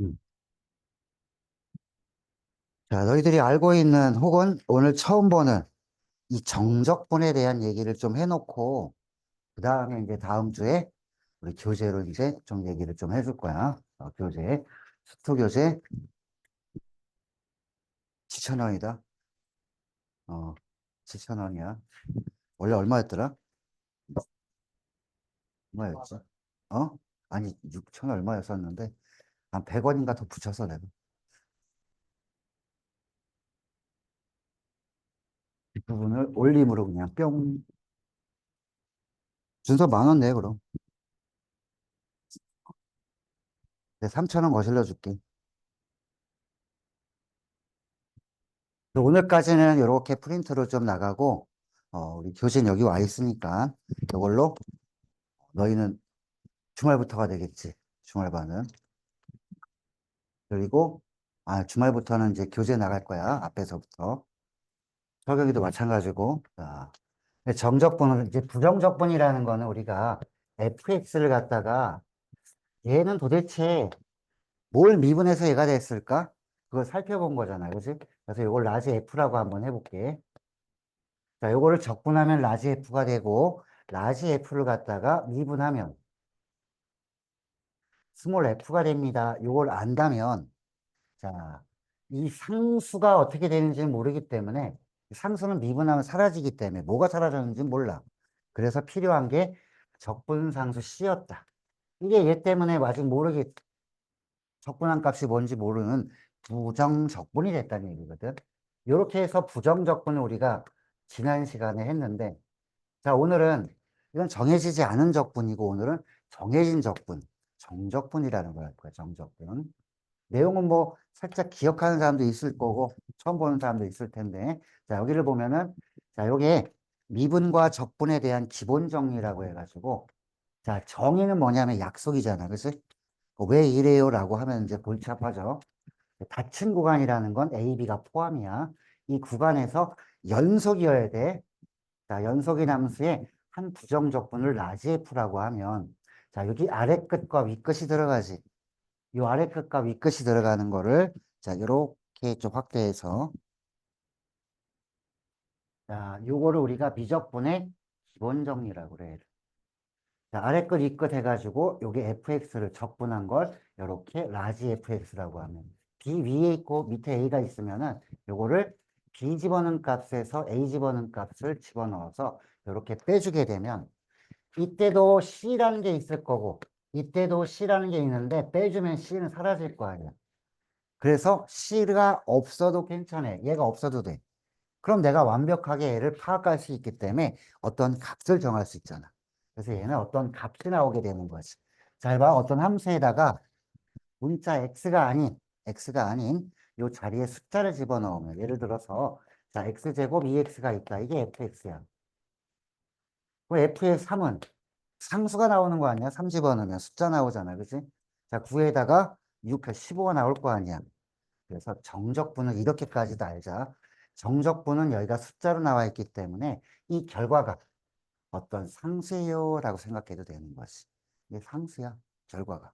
음. 자, 너희들이 알고 있는 혹은 오늘 처음 보는 이 정적분에 대한 얘기를 좀 해놓고, 그 다음에 이제 다음 주에 우리 교재로 이제 좀 얘기를 좀 해줄 거야. 어, 교재. 수토 교재. 7,000원이다. 어, 7,000원이야. 원래 얼마였더라? 얼마였지? 어? 아니, 6천 얼마였었는데, 한 100원인가 더 붙여서 내가. 이 부분을 올림으로 그냥 뿅. 준서 만 원 내, 그럼. 내 3,000원 거실러 줄게. 오늘까지는 이렇게 프린트로 좀 나가고, 어, 우리 교재는 여기 와 있으니까, 이걸로 너희는 주말부터가 되겠지. 주말반은. 그리고, 아, 주말부터는 이제 교재 나갈 거야. 앞에서부터. 설경이도 마찬가지고. 자, 정적분은, 이제 부정적분이라는 거는 우리가 fx를 갖다가 얘는 도대체 뭘 미분해서 얘가 됐을까? 그걸 살펴본 거잖아요. 그지? 그래서 이걸 라지 F라고 한번 해볼게. 자, 요거를 적분하면 라지 F가 되고, 라지 F를 갖다가 미분하면 스몰 F가 됩니다. 요걸 안다면, 자, 이 상수가 어떻게 되는지는 모르기 때문에, 상수는 미분하면 사라지기 때문에 뭐가 사라졌는지 몰라. 그래서 필요한 게 적분상수 C였다. 이게 얘 때문에 아직 모르겠, 적분한 값이 뭔지 모르는 부정적분이 됐다는 얘기거든. 이렇게 해서 부정적분을 우리가 지난 시간에 했는데, 자, 오늘은 이건 정해지지 않은 적분이고, 오늘은 정해진 적분, 정적분이라는 걸 할 거야, 정적분. 내용은 뭐 살짝 기억하는 사람도 있을 거고, 처음 보는 사람도 있을 텐데, 자, 여기를 보면은, 자, 요게 미분과 적분에 대한 기본 정리라고 해가지고, 자, 정의는 뭐냐면 약속이잖아. 그치? 왜 이래요? 라고 하면 이제 골치 아파져. 닫힌 구간이라는 건 A, B가 포함이야. 이 구간에서 연속이어야 돼. 자, 연속인 함수에 한 부정적분을 라지 F라고 하면, 자, 여기 아래 끝과 위 끝이 들어가지. 이 아래 끝과 위 끝이 들어가는 거를, 자, 이렇게 좀 확대해서, 자, 요거를 우리가 미적분의 기본 정리라고 그래. 자, 아래 끝, 위 끝 해가지고, 요게 fx를 적분한 걸, 이렇게 라지 fx라고 하면, b 위에 있고 밑에 a가 있으면은, 요거를 b 집어넣은 값에서 a 집어넣은 값을 집어넣어서, 이렇게 빼주게 되면, 이때도 c라는 게 있을 거고, 이때도 c라는 게 있는데, 빼주면 c는 사라질 거 아니야. 그래서 c가 없어도 괜찮아. 얘가 없어도 돼. 그럼 내가 완벽하게 얘를 파악할 수 있기 때문에 어떤 값을 정할 수 있잖아. 그래서 얘는 어떤 값이 나오게 되는 거지. 잘 봐. 어떤 함수에다가 문자 x가 아닌, x가 아닌 요 자리에 숫자를 집어넣으면 예를 들어서 자, x제곱 2x가 있다. 이게 fx야. 그 f의 3은 상수가 나오는 거 아니야? 3 집어넣으면 숫자 나오잖아. 그지? 자, 9에다가 6, 15가 나올 거 아니야. 그래서 정적분은 이렇게까지도 알자. 정적분은 여기가 숫자로 나와 있기 때문에 이 결과가 어떤 상수예요 라고 생각해도 되는 것이. 이게 상수야, 결과가.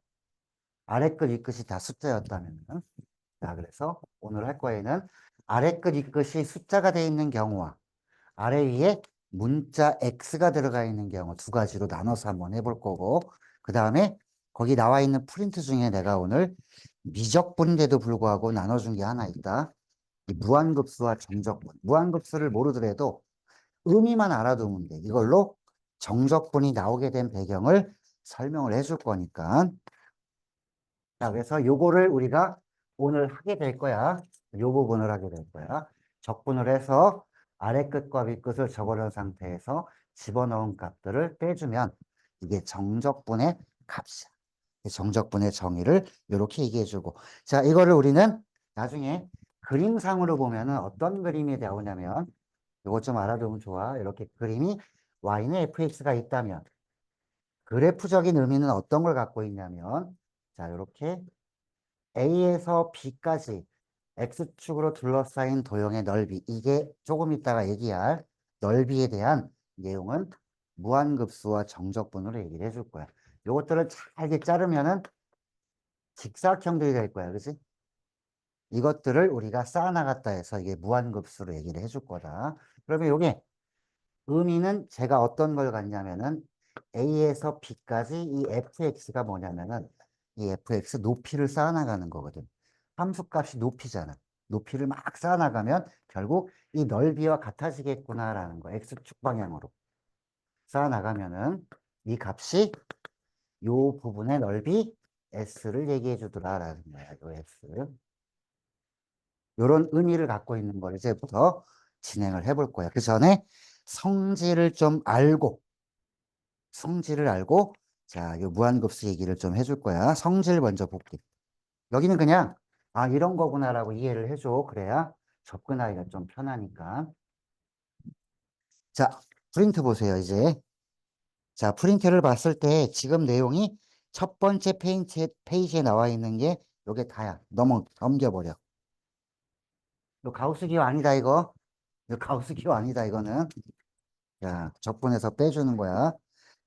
아래 끝, 위 끝이 다 숫자였다면. 자, 그래서 오늘 할 거에는 아래 끝, 위 끝이 숫자가 되어 있는 경우와 아래 위에 문자 X가 들어가 있는 경우 두 가지로 나눠서 한번 해볼 거고, 그 다음에 거기 나와 있는 프린트 중에 내가 오늘 미적분인데도 불구하고 나눠준 게 하나 있다. 이 무한급수와 정적분. 무한급수를 모르더라도 의미만 알아두면 돼. 이걸로 정적분이 나오게 된 배경을 설명을 해줄 거니까. 자, 그래서 요거를 우리가 오늘 하게 될 거야. 요 부분을 하게 될 거야. 적분을 해서 아래 끝과 위 끝을 적어놓은 상태에서 집어넣은 값들을 빼주면 이게 정적분의 값이야. 정적분의 정의를 이렇게 얘기해주고. 자, 이거를 우리는 나중에 그림상으로 보면 은 어떤 그림이 나오냐면 이것 좀 알아두면 좋아. 이렇게 그림이 y는 fx가 있다면 그래프적인 의미는 어떤 걸 갖고 있냐면 자 이렇게 a에서 b까지 x축으로 둘러싸인 도형의 넓이 이게 조금 이따가 얘기할 넓이에 대한 내용은 무한급수와 정적분으로 얘기를 해줄 거야. 요것들을 잘게 자르면은 직사각형들이 될 거야. 그지? 이것들을 우리가 쌓아나갔다 해서 이게 무한급수로 얘기를 해줄 거다. 그러면 요게 의미는 제가 어떤 걸 갖냐면은 A에서 B까지 이 fx가 뭐냐면은 이 fx 높이를 쌓아나가는 거거든. 함수값이 높이잖아. 높이를 막 쌓아나가면 결국 이 넓이와 같아지겠구나라는 거. x축 방향으로 쌓아나가면은 이 값이 요 부분의 넓이 s를 얘기해 주더라라는 거야. 요 s. 요런 의미를 갖고 있는 걸 이제부터 진행을 해볼 거야. 그 전에 성질을 좀 알고 성질을 알고 자, 요 무한급수 얘기를 좀 해줄 거야. 성질 먼저 볼게. 여기는 그냥 아 이런 거구나라고 이해를 해줘. 그래야 접근하기가 좀 편하니까. 자, 프린트 보세요. 이제 자, 프린트를 봤을 때 지금 내용이 첫 번째 페인트, 페이지에 나와 있는 게 요게 다야. 넘어 넘겨버려. 요 가우스 기호 아니다 이거. 요 가우스 기호 아니다 이거는. 자, 적분해서 빼주는 거야.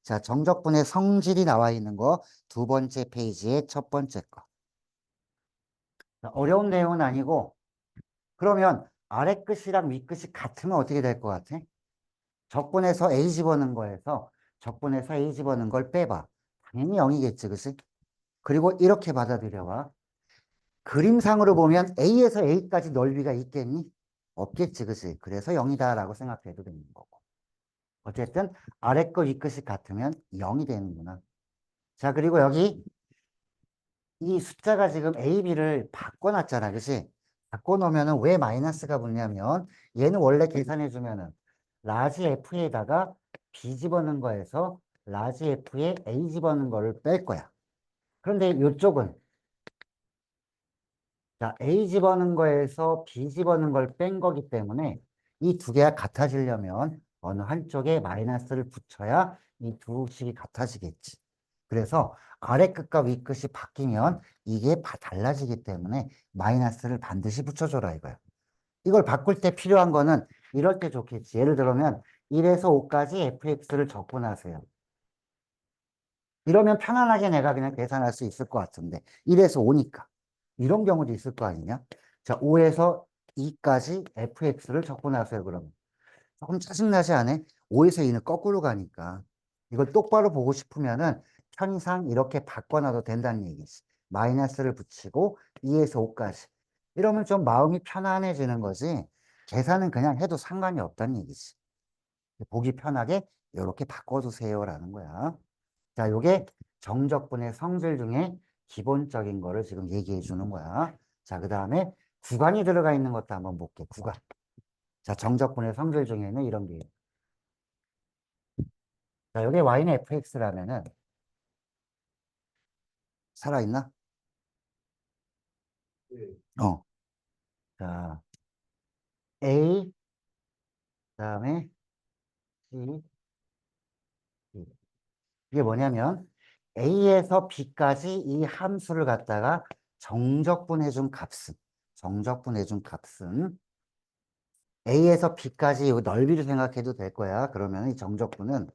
자, 정적분의 성질이 나와 있는 거 두 번째 페이지의 첫 번째 거. 자, 어려운 내용은 아니고 그러면 아래 끝이랑 위 끝이 같으면 어떻게 될 것 같아? 적분해서 A 집어넣은 거에서 적분해서 A 집어넣은 걸 빼봐. 당연히 0이겠지, 그치? 그리고 이렇게 받아들여봐. 그림상으로 보면 A에서 A까지 넓이가 있겠니? 없겠지, 그치? 그래서 0이다라고 생각해도 되는 거고. 어쨌든 아래 거, 위 끝이 같으면 0이 되는구나. 자, 그리고 여기 이 숫자가 지금 A, B를 바꿔놨잖아, 그치? 바꿔놓으면 왜 마이너스가 붙냐면 얘는 원래 계산해주면 은 라지 F에다가 B 집어넣은 거에서 라지 F에 A 집어넣은 거를 뺄 거야. 그런데 이쪽은 자, A 집어넣은 거에서 B 집어넣은 걸 뺀 거기 때문에 이 두 개가 같아지려면 어느 한쪽에 마이너스를 붙여야 이 두 식이 같아지겠지. 그래서 아래 끝과 위 끝이 바뀌면 이게 바- 달라지기 때문에 마이너스를 반드시 붙여줘라 이거야. 이걸 바꿀 때 필요한 거는 이럴 때 좋겠지. 예를 들면 1에서 5까지 fx를 적분하세요. 이러면 편안하게 내가 그냥 계산할 수 있을 것 같은데 1에서 5니까 이런 경우도 있을 거 아니냐? 자 5에서 2까지 fx를 적분하세요 그러면 조금 짜증나지 않아? 5에서 2는 거꾸로 가니까 이걸 똑바로 보고 싶으면은 편의상 이렇게 바꿔놔도 된다는 얘기지 마이너스를 붙이고 2에서 5까지 이러면 좀 마음이 편안해지는 거지 계산은 그냥 해도 상관이 없다는 얘기지 보기 편하게 이렇게 바꿔주세요라는 거야 자, 요게 정적분의 성질 중에 기본적인 거를 지금 얘기해 주는 거야. 자, 그 다음에 구간이 들어가 있는 것도 한번 볼게. 구간. 자, 정적분의 성질 중에는 이런 게. 자, 여기 y는 fx라면은 살아있나? 어. 자, a 그 다음에 c b. 이게 뭐냐면 A에서 B까지 이 함수를 갖다가 정적분해 준 값은 정적분해 준 값은 A에서 B까지 이 넓이를 생각해도 될 거야. 그러면 이 정적분은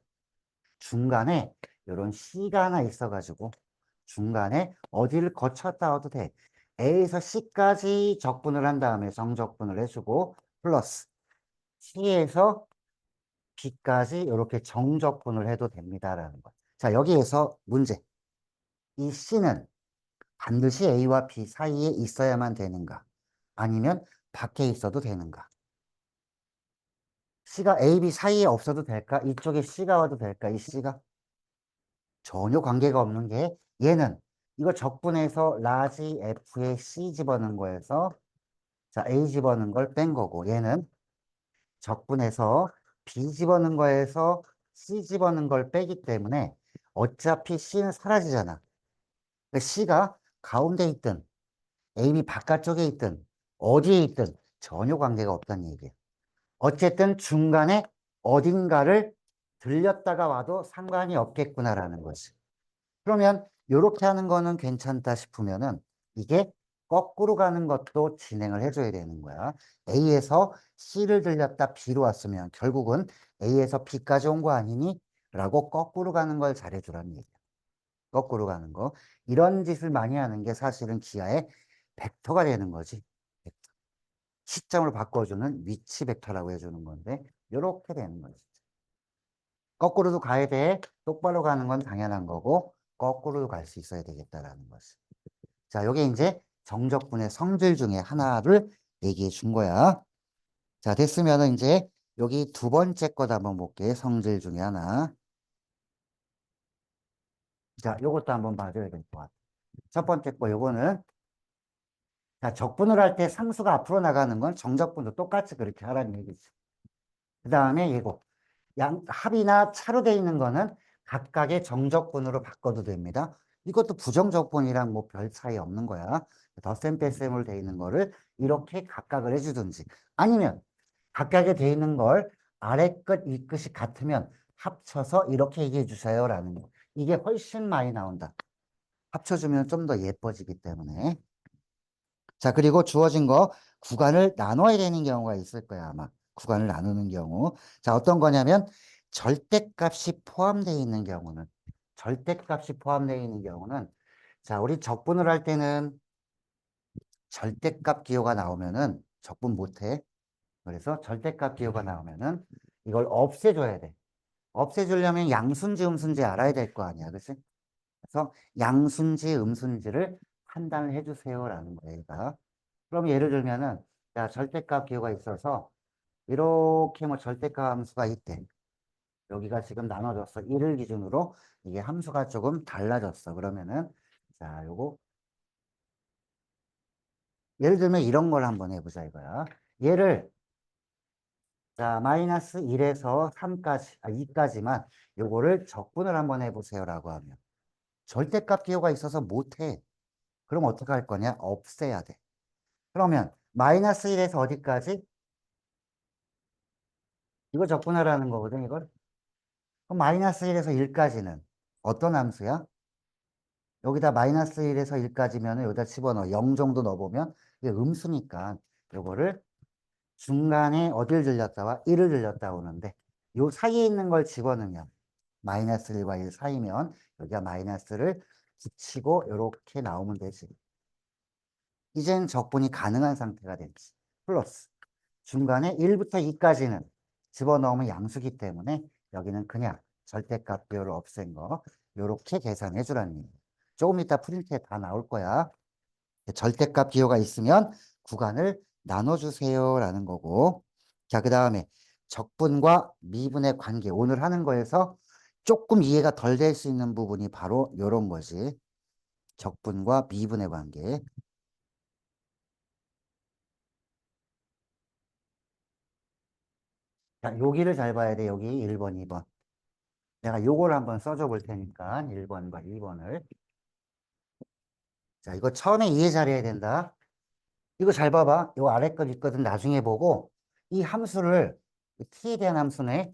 중간에 이런 C가 하나 있어가지고 중간에 어디를 거쳤다 와도 돼. A에서 C까지 적분을 한 다음에 정적분을 해주고 플러스 C에서 B까지 이렇게 정적분을 해도 됩니다라는 거. 자, 여기에서 문제. 이 C는 반드시 A와 B 사이에 있어야만 되는가? 아니면 밖에 있어도 되는가? C가 A, B 사이에 없어도 될까? 이쪽에 C가 와도 될까? 이 C가? 전혀 관계가 없는 게 얘는 이거 적분해서 라지 F에 C 집어넣은 거에서 자 A 집어넣은 걸 뺀 거고 얘는 적분해서 B 집어넣은 거에서 C 집어넣은 걸 빼기 때문에 어차피 C는 사라지잖아. 그러니까 C가 가운데 있든 AB 바깥쪽에 있든 어디에 있든 전혀 관계가 없다는 얘기예요. 어쨌든 중간에 어딘가를 들렸다가 와도 상관이 없겠구나라는 거지. 그러면 이렇게 하는 거는 괜찮다 싶으면은 이게 거꾸로 가는 것도 진행을 해줘야 되는 거야. A에서 C를 들렸다 B로 왔으면 결국은 A에서 B까지 온 거 아니니? 라고 거꾸로 가는 걸 잘해주라는 얘기야. 거꾸로 가는 거. 이런 짓을 많이 하는 게 사실은 기하의 벡터가 되는 거지. 벡터. 시점을 바꿔주는 위치 벡터라고 해주는 건데 이렇게 되는 거지. 거꾸로도 가야 돼. 똑바로 가는 건 당연한 거고 거꾸로도 갈수 있어야 되겠다라는 거지. 자, 요게 이제 정적분의 성질 중에 하나를 얘기해 준 거야. 자, 됐으면은 이제 여기 두 번째 거도 한번 볼게. 성질 중에 하나. 자, 요것도 한번 봐줘야 될 것 같아. 첫 번째 거, 요거는 자, 적분을 할 때 상수가 앞으로 나가는 건 정적분도 똑같이 그렇게 하라는 얘기지. 그 다음에 이거 양, 합이나 차로 돼 있는 거는 각각의 정적분으로 바꿔도 됩니다. 이것도 부정적분이랑 뭐 별 차이 없는 거야. 덧셈 뺄셈으로 돼 있는 거를 이렇게 각각을 해주든지 아니면 각각에 돼 있는 걸 아래 끝, 위 끝이 같으면 합쳐서 이렇게 얘기해 주세요 라는 거. 이게 훨씬 많이 나온다. 합쳐주면 좀 더 예뻐지기 때문에. 자, 그리고 주어진 거 구간을 나눠야 되는 경우가 있을 거야, 아마. 구간을 나누는 경우. 자, 어떤 거냐면 절대값이 포함되어 있는 경우는 절대값이 포함되어 있는 경우는 자, 우리 적분을 할 때는 절대값 기호가 나오면은 적분 못해. 그래서 절대값 기호가 나오면은 이걸 없애줘야 돼. 없애주려면 양순지, 음순지 알아야 될 거 아니야. 그치? 그래서 양순지, 음순지를 판단을 해주세요 라는 거예요. 얘가. 그럼 예를 들면은 자, 절대값 기호가 있어서 이렇게 뭐 절대값 함수가 있대. 여기가 지금 나눠졌어. 1을 기준으로 이게 함수가 조금 달라졌어. 그러면은 자, 요거 예를 들면 이런 걸 한번 해보자 이거야. 얘를 자, 마이너스 1에서 3까지, 아, 2까지만 요거를 적분을 한번 해보세요라고 하면 절대값 기호가 있어서 못해. 그럼 어떻게 할 거냐? 없애야 돼. 그러면 마이너스 1에서 어디까지? 이거 적분하라는 거거든, 이걸. 그럼 마이너스 1에서 1까지는 어떤 함수야? 여기다 마이너스 1에서 1까지면 여기다 집어넣어. 0 정도 넣어보면 이게 음수니까 요거를 중간에 어딜 들렸다와 1을 들렸다 오는데 요 사이에 있는 걸 집어넣으면 마이너스 1과 1 사이면 여기가 마이너스를 붙이고 이렇게 나오면 되지. 이젠 적분이 가능한 상태가 되지. 플러스 중간에 1부터 2까지는 집어넣으면 양수기 때문에 여기는 그냥 절대값 비율을 없앤 거 이렇게 계산해 주라는 얘기예요. 조금 이따 프린트에 다 나올 거야. 절대값 기호가 있으면 구간을 나눠주세요 라는 거고 자 그 다음에 적분과 미분의 관계 오늘 하는 거에서 조금 이해가 덜 될 수 있는 부분이 바로 이런 거지 적분과 미분의 관계 자 여기를 잘 봐야 돼 여기 1번 2번 내가 요걸 한번 써줘 볼 테니까 1번과 2번을 자 이거 처음에 이해 잘해야 된다 이거 잘 봐봐. 요 아래 것 있거든. 나중에 보고 이 함수를 t에 대한 함수네.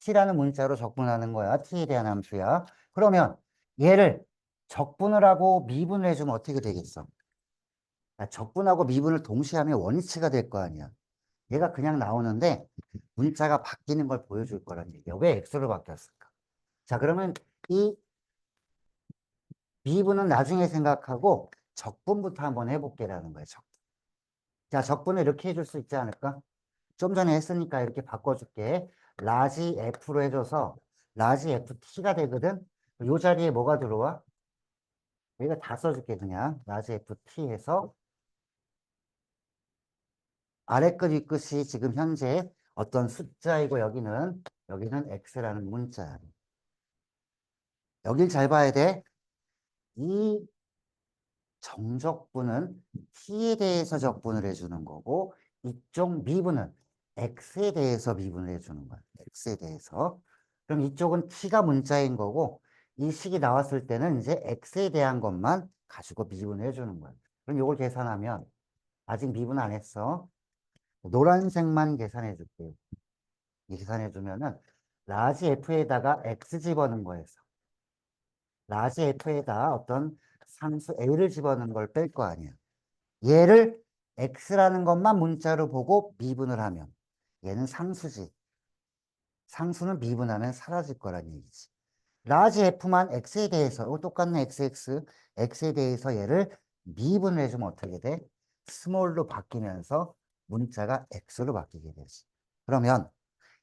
t라는 문자로 적분하는 거야. t에 대한 함수야. 그러면 얘를 적분을 하고 미분을 해주면 어떻게 되겠어? 자, 적분하고 미분을 동시에 하면 원위치가 될 거 아니야. 얘가 그냥 나오는데 문자가 바뀌는 걸 보여줄 거란 얘기야. 왜 x로 바뀌었을까? 자, 그러면 이 미분은 나중에 생각하고 적분부터 한번 해볼게라는 거야. 적분. 자, 적분을 이렇게 해줄 수 있지 않을까? 좀 전에 했으니까 이렇게 바꿔줄게. 라지 F로 해줘서 라지 FT가 되거든? 요 자리에 뭐가 들어와? 여기가 다 써줄게, 그냥. 라지 FT 해서 아래 끝, 위 끝이 지금 현재 어떤 숫자이고 여기는, 여기는 X라는 문자야. 여길 잘 봐야 돼. 이 정적분은 t에 대해서 적분을 해주는 거고 이쪽 미분은 x에 대해서 미분을 해주는 거야. x에 대해서. 그럼 이쪽은 t가 문자인 거고 이 식이 나왔을 때는 이제 x에 대한 것만 가지고 미분을 해주는 거야. 그럼 이걸 계산하면 아직 미분 안 했어. 노란색만 계산해 줄게요. 계산해 주면은 라지 f에다가 x 집어넣은 거에서 라지 f에다 어떤 상수 a를 집어넣은 걸 뺄 거 아니야. 얘를 x라는 것만 문자로 보고 미분을 하면 얘는 상수지. 상수는 미분하면 사라질 거란 얘기지. 라지 f만 x에 대해서 어, 똑같네 xx x에 대해서 얘를 미분을 해주면 어떻게 돼? 스몰로 바뀌면서 문자가 x로 바뀌게 되지. 그러면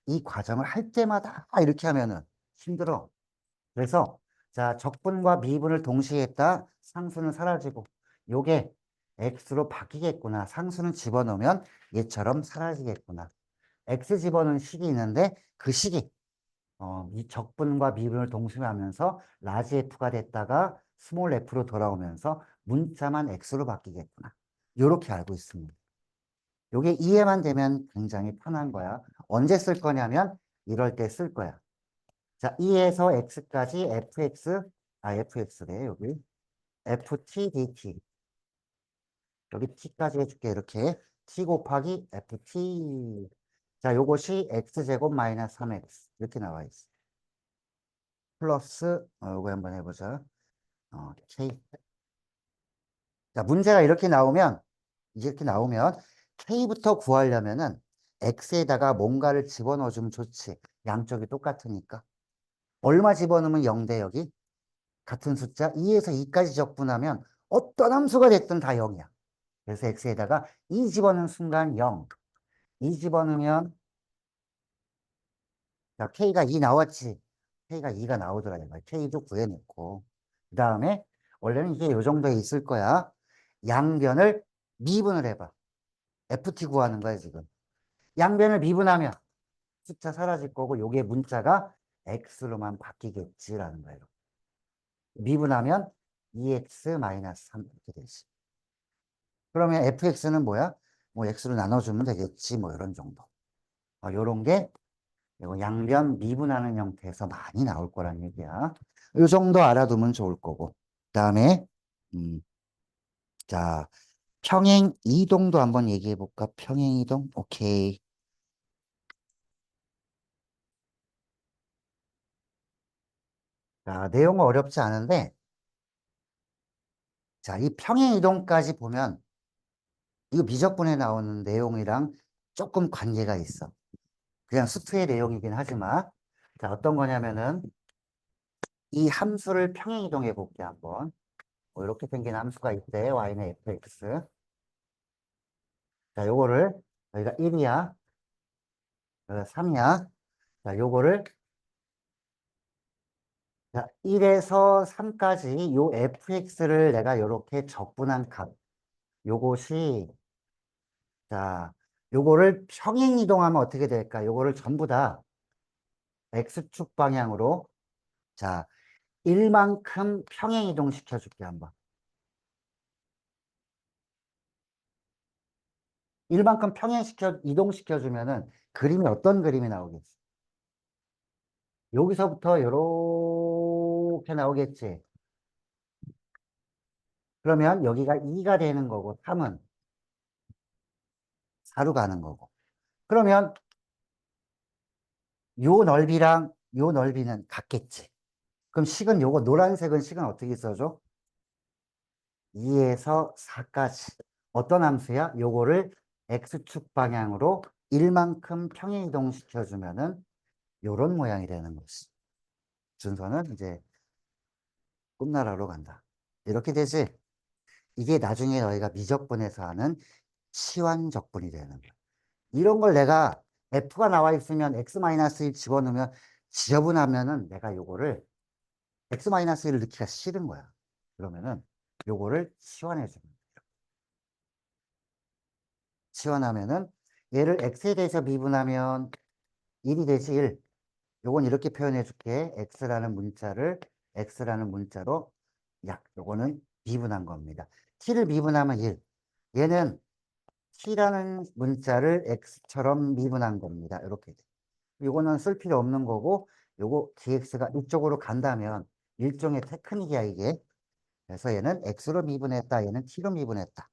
이 과정을 할 때마다 이렇게 하면은 힘들어. 그래서 자 적분과 미분을 동시에 했다. 상수는 사라지고 요게 x로 바뀌겠구나. 상수는 집어넣으면 얘처럼 사라지겠구나. x 집어넣은 식이 있는데 그 식이 어, 이 적분과 미분을 동시에 하면서 라지 f가 됐다가 스몰 f로 돌아오면서 문자만 x로 바뀌겠구나. 요렇게 알고 있습니다. 요게 이해만 되면 굉장히 편한 거야. 언제 쓸 거냐면 이럴 때 쓸 거야. 자, 2에서 x까지 fx, 아, fx래, 여기. ft dt. 여기 t까지 해줄게, 이렇게. t 곱하기 ft. 자, 요것이 x제곱 마이너스 3x. 이렇게 나와 있어. 플러스, 어, 요거 한번 해보자. 어, k. 자, 문제가 이렇게 나오면, 이렇게 나오면, k부터 구하려면은, x에다가 뭔가를 집어넣어주면 좋지. 양쪽이 똑같으니까. 얼마 집어넣으면 0대 여기? 같은 숫자 2에서 2까지 적분하면 어떤 함수가 됐든 다 0이야. 그래서 x에다가 2 집어넣는 순간 0. 2 집어넣으면 자, k가 2 나왔지. k가 2가 나오더라. 이거. k도 구해놓고. 그 다음에 원래는 이게 요 정도에 있을 거야. 양변을 미분을 해봐. Ft 구하는 거야 지금. 양변을 미분하면 숫자 사라질 거고 요게 문자가 x로만 바뀌겠지라는 거예요. 미분하면 2x-3 이렇게 되지. 그러면 fx는 뭐야? 뭐 x로 나눠주면 되겠지. 뭐 이런 정도. 어, 요런 게 양변 미분하는 형태에서 많이 나올 거란 얘기야. 요 정도 알아두면 좋을 거고. 그 다음에 음, 자 평행 이동도 한번 얘기해 볼까? 평행 이동. 오케이. 자, 내용은 어렵지 않은데, 자, 이 평행 이동까지 보면, 이거 미적분에 나오는 내용이랑 조금 관계가 있어. 그냥 수트의 내용이긴 하지만, 자, 어떤 거냐면은, 이 함수를 평행 이동해 볼게, 한번. 뭐 이렇게 생긴 함수가 있대, y는 fx. 자, 요거를, 여기가 1이야, 여기가 3이야. 자, 요거를 자, 1에서 3까지 요 fx를 내가 이렇게 적분한 값. 요것이 자, 요거를 평행 이동하면 어떻게 될까? 요거를 전부 다 x축 방향으로 자, 1만큼 평행 이동 시켜 줄게 한번. 1만큼 평행 시켜 이동 시켜 주면은 그림이 어떤 그림이 나오겠어? 여기서부터 이렇게 나오겠지. 그러면 여기가 2가 되는 거고 3은 4로 가는 거고. 그러면 요 넓이랑 요 넓이는 같겠지. 그럼 식은 요거 노란색은 식은 어떻게 써줘? 2에서 4까지. 어떤 함수야? 요거를 x축 방향으로 1만큼 평행 이동시켜 주면은 요런 모양이 되는 거지. 준서는 이제 꿈나라로 간다. 이렇게 되지. 이게 나중에 너희가 미적분에서 하는 치환적분이 되는 거야. 이런 걸 내가 F가 나와 있으면 X-1 집어넣으면 지저분하면은 내가 요거를 X-1을 넣기가 싫은 거야. 그러면은 요거를 치환해 주는 거야. 치환하면은 얘를 X에 대해서 미분하면 1이 되지 1. 요건 이렇게 표현해 줄게. x라는 문자를 x라는 문자로 약 요거는 미분한 겁니다. t를 미분하면 1. 얘는 t라는 문자를 x처럼 미분한 겁니다. 이렇게 돼. 요거는 쓸 필요 없는 거고 요거 dx가 이쪽으로 간다면 일종의 테크닉이야 이게. 그래서 얘는 x로 미분했다. 얘는 t로 미분했다.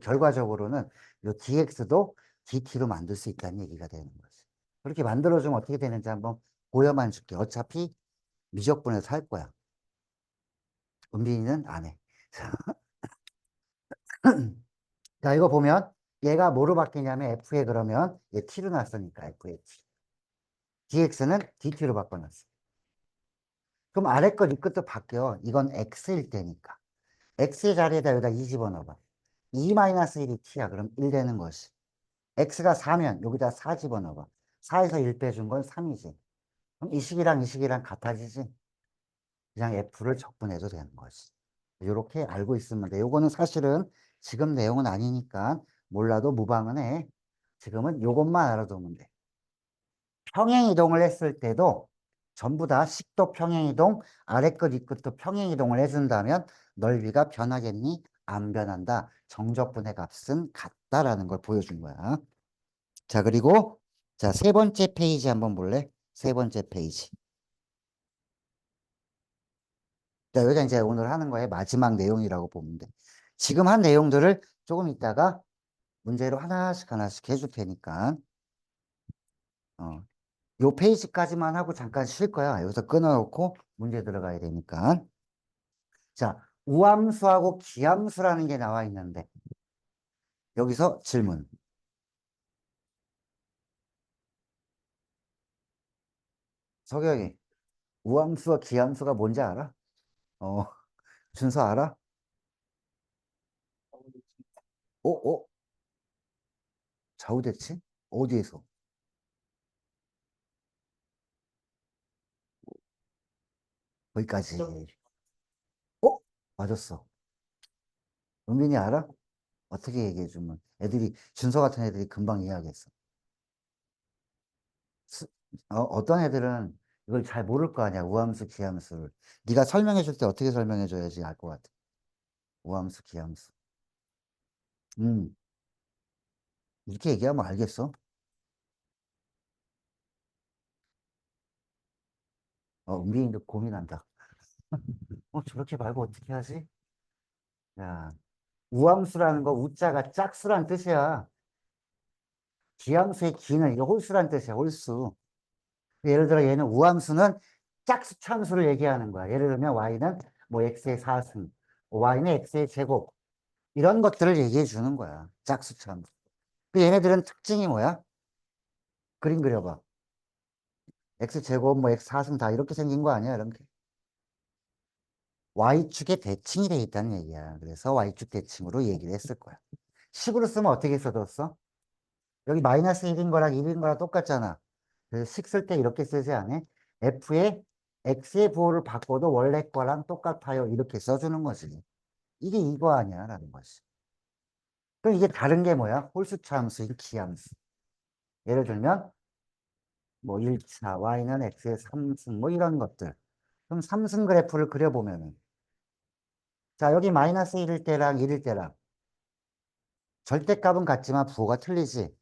결과적으로는 요 dx도 dt로 만들 수 있다는 얘기가 되는 거지. 그렇게 만들어주면 어떻게 되는지 한번 보여만 줄게. 어차피 미적분에서 할 거야. 은빈이는 안 해. 자, 이거 보면 얘가 뭐로 바뀌냐면 F에 그러면 얘 T로 났으니까 F에 T. DX는 DT로 바꿔놨어. 그럼 아래 거, 이 끝도 바뀌어. 이건 x일 때니까. x의 자리에다 여기다 2 집어넣어봐. 2-1이 t야. 그럼 1 되는 것이. x가 4면 여기다 4 집어넣어봐. 4에서 1 빼준 건 3이지. 그럼 이 식이랑 이 식이랑 같아지지. 그냥 f를 적분해도 되는 거지. 이렇게 알고 있으면 돼. 요거는 사실은 지금 내용은 아니니까 몰라도 무방은 해. 지금은 요것만 알아두면 돼. 평행이동을 했을 때도 전부 다 식도 평행이동, 아래 끝, 위 끝도 평행이동을 해준다면 넓이가 변하겠니? 안 변한다. 정적분의 값은 같다라는 걸 보여준 거야. 자, 그리고 자, 세 번째 페이지 한번 볼래? 세 번째 페이지. 자, 여기가 이제 오늘 하는 거의 마지막 내용이라고 보면 돼. 지금 한 내용들을 조금 있다가 문제로 하나씩 하나씩 해줄 테니까 어, 요 페이지까지만 하고 잠깐 쉴 거야. 여기서 끊어놓고 문제 들어가야 되니까. 자, 우함수하고 기함수라는 게 나와 있는데 여기서 질문. 석영이 우함수와 기함수가 뭔지 알아? 어, 준서 알아? 어, 어? 좌우대칭? 어디에서? 거기까지. 어? 맞았어. 은빈이 알아? 어떻게 얘기해 주면 애들이 준서 같은 애들이 금방 이해하겠어. 수- 어, 어떤 애들은 이걸 잘 모를 거 아니야. 우함수, 기함수를. 네가 설명해 줄 때 어떻게 설명해 줘야지 알 것 같아. 우함수, 기함수. 음. 이렇게 얘기하면 알겠어? 어, 은빈이도 고민한다. 어, 저렇게 말고 어떻게 하지? 야, 우함수라는 거 우자가 짝수란 뜻이야. 기함수의 기는 이거 홀수란 뜻이야, 홀수. 예를 들어 얘는 우함수는 짝수 참수를 얘기하는 거야. 예를 들면 y는 뭐 x의 4승, y는 x의 제곱 이런 것들을 얘기해 주는 거야. 짝수 참수. 그 얘네들은 특징이 뭐야? 그림 그려봐. x 제곱 뭐 x 4승 다 이렇게 생긴 거 아니야? 이렇게. Y축의 대칭이 돼 있다는 얘기야. 그래서 y축 대칭으로 얘기를 했을 거야. 식으로 쓰면 어떻게 써줬어? 여기 마이너스 1인 거랑 1인 거랑 똑같잖아. 그래서 식 쓸 때 이렇게 쓰지 않아? f의 x의 부호를 바꿔도 원래 거랑 똑같아요. 이렇게 써주는 거지. 이게 이거 아니야. 라는 거지. 그럼 이게 다른 게 뭐야? 홀수차 함수인 기함수. 예를 들면 뭐 1차 y는 x의 3승 뭐 이런 것들. 그럼 3승 그래프를 그려보면은 자 여기 마이너스 1일 때랑 1일 때랑 절대값은 같지만 부호가 틀리지.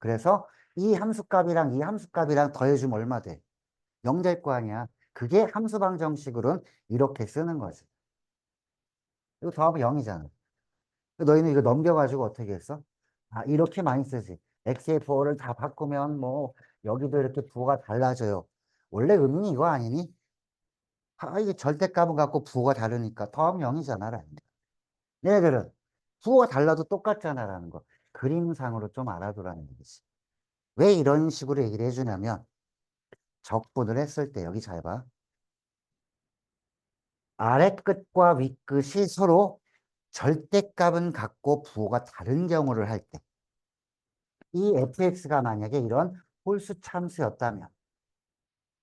그래서 이 함수값이랑 이 함수값이랑 더해주면 얼마 돼? 0 될 거 아니야. 그게 함수 방 정식으로는 이렇게 쓰는 거지. 이거 더하면 0이잖아. 너희는 이거 넘겨가지고 어떻게 했어? 아, 이렇게 많이 쓰지. x의 부호를 다 바꾸면 뭐 여기도 이렇게 부호가 달라져요. 원래 의미는 이거 아니니? 아, 이게 절대값은 갖고 부호가 다르니까 더하면 0이잖아. 라는 거야. 얘네들은 부호가 달라도 똑같잖아 라는 거. 그림상으로 좀 알아두라는 얘기지. 왜 이런 식으로 얘기를 해주냐면 적분을 했을 때 여기 잘 봐. 아래 끝과 위 끝이 서로 절대값은 같고 부호가 다른 경우를 할 때 이 fx가 만약에 이런 홀수 참수였다면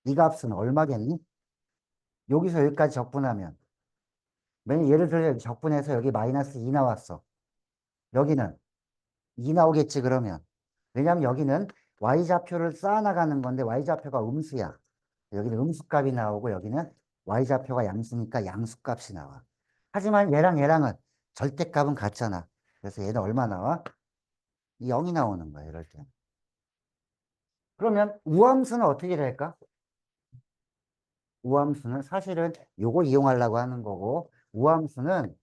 이 값은 얼마겠니? 여기서 여기까지 적분하면 만약 예를 들어 적분해서 여기 마이너스 2 나왔어. 여기는 2 나오겠지 그러면 왜냐하면 여기는 y좌표를 쌓아나가는 건데 y좌표가 음수야. 여기는 음수값이 나오고 여기는 y좌표가 양수니까 양수값이 나와. 하지만 얘랑 얘랑은 절대값은 같잖아. 그래서 얘는 얼마 나와? 0이 나오는 거야 이럴 때. 그러면 우함수는 어떻게 될까? 우함수는 사실은 요거 이용하려고 하는 거고 우함수는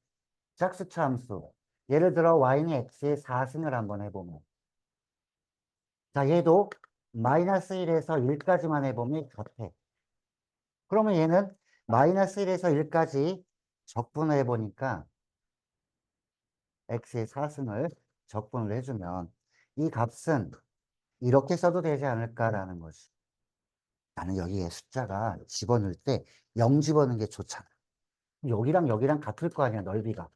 짝수차 함수. 예를 들어 y는 x의 4승을 한번 해보면 자 얘도 마이너스 1에서 1까지만 해보면 같아. 그러면 얘는 마이너스 1에서 1까지 적분을 해보니까 x의 4승을 적분을 해주면 이 값은 이렇게 써도 되지 않을까라는 거지. 나는 여기에 숫자가 집어넣을 때 0 집어넣는 게 좋잖아. 여기랑 여기랑 같을 거 아니야, 넓이가.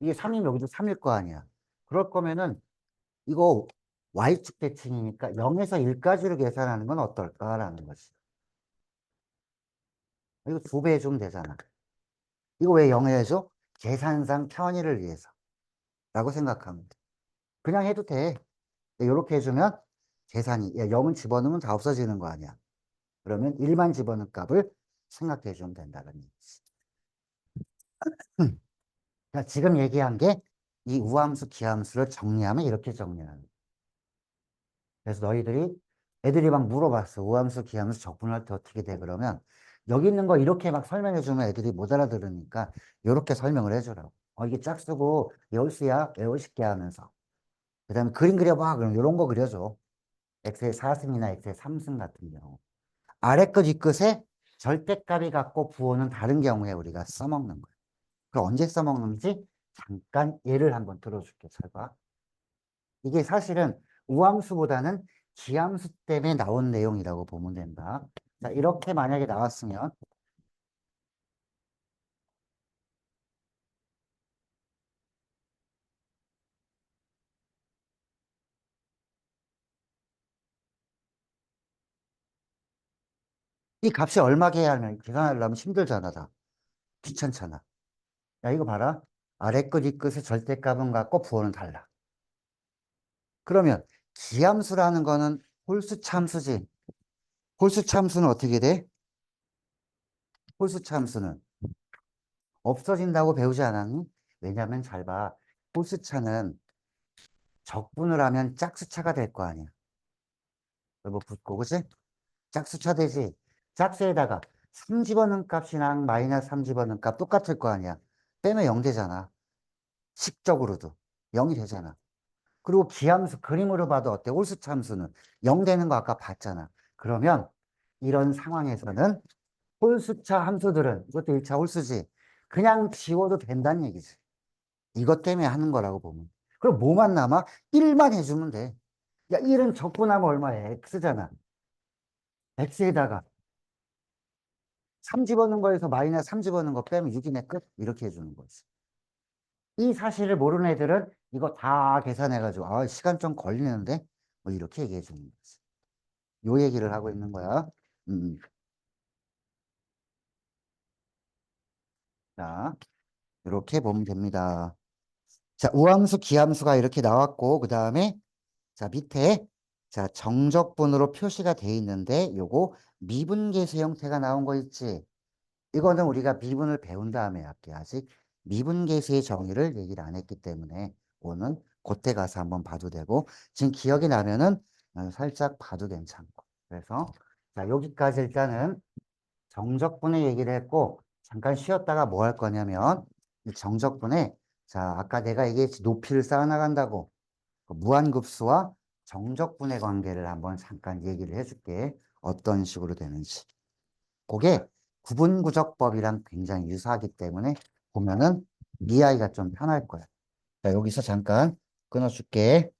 이게 3이면 여기도 3일 거 아니야. 그럴 거면은 이거 y축 대칭이니까 0에서 1까지로 계산하는 건 어떨까라는 거지. 이거 두 배 해주면 되잖아. 이거 왜 0에 해줘? 계산상 편의를 위해서. 라고 생각하면 돼. 그냥 해도 돼. 이렇게 해주면 계산이, 야, 0은 집어넣으면 다 없어지는 거 아니야. 그러면 1만 집어넣은 값을 생각해 주면 된다는 얘기지. 그러니까 지금 얘기한 게 이 우함수, 기함수를 정리하면 이렇게 정리하는. 그래서 너희들이 애들이 막 물어봤어. 우함수, 기함수 적분할 때 어떻게 돼? 그러면 여기 있는 거 이렇게 막 설명해 주면 애들이 못 알아들으니까 이렇게 설명을 해주라고. 어, 이게 짝수고 여울수야 외워 쉽게 하면서. 그 다음에 그림 그려봐. 그럼 이런 거 그려줘. X의 4승이나 x의 3승 같은 경우. 아래 끝, 위 끝에 절대값이 같고 부호는 다른 경우에 우리가 써먹는 거예요. 그 언제 써먹는지 잠깐 예를 한번 들어줄게. 잘 봐. 이게 사실은 우함수보다는 기함수 때문에 나온 내용이라고 보면 된다. 자, 이렇게 만약에 나왔으면 이 값이 얼마게 하면 계산하려면 힘들잖아, 다. 귀찮잖아. 야, 이거 봐라. 아래 끝, 위 끝의 절대값은 같고 부호는 달라. 그러면 기함수라는 거는 홀수 참수지. 홀수 참수는 어떻게 돼? 홀수 참수는 없어진다고 배우지 않았니? 왜냐면 잘 봐. 홀수 차는 적분을 하면 짝수 차가 될 거 아니야. 뭐 붙고, 그치? 짝수 차 되지? 짝수에다가 3 집어넣은 값이랑 마이너스 3 집어넣은 값 똑같을 거 아니야. 빼면 0 되잖아. 식적으로도 0이 되잖아. 그리고 기함수 그림으로 봐도 어때? 홀수차 함수는 0 되는 거 아까 봤잖아. 그러면 이런 상황에서는 홀수차 함수들은 이것도 1차 홀수지. 그냥 지워도 된다는 얘기지. 이것 때문에 하는 거라고 보면. 그럼 뭐만 남아? 1만 해주면 돼. 야, 1은 적분하면 얼마야? x잖아. x에다가 3 집어넣은 거에서 마이너스 3 집어넣은 거 빼면 6이네 끝? 이렇게 해주는 거지. 이 사실을 모르는 애들은 이거 다 계산해가지고 아 시간 좀 걸리는데 뭐 이렇게 얘기해 주는 거지. 요 얘기를 하고 있는 거야. 음. 자, 이렇게 보면 됩니다. 자, 우함수, 기함수가 이렇게 나왔고 그 다음에 자 밑에 자 정적분으로 표시가 돼 있는데 요거 미분계수 형태가 나온 거 있지. 이거는 우리가 미분을 배운 다음에 할게 아직 미분계수의 정의를 얘기를 안 했기 때문에 오늘 그때 가서 한번 봐도 되고 지금 기억이 나면은 어, 살짝 봐도 괜찮고 그래서 자 여기까지 일단은 정적분의 얘기를 했고 잠깐 쉬었다가 뭐 할 거냐면 이 정적분에 자 아까 내가 얘기했지 높이를 쌓아나간다고 그 무한급수와 정적분의 관계를 한번 잠깐 얘기를 해줄게 어떤 식으로 되는지 그게 구분구적법이랑 굉장히 유사하기 때문에 보면은 이 아이가 좀 편할 거야. 자, 여기서 잠깐 끊어줄게.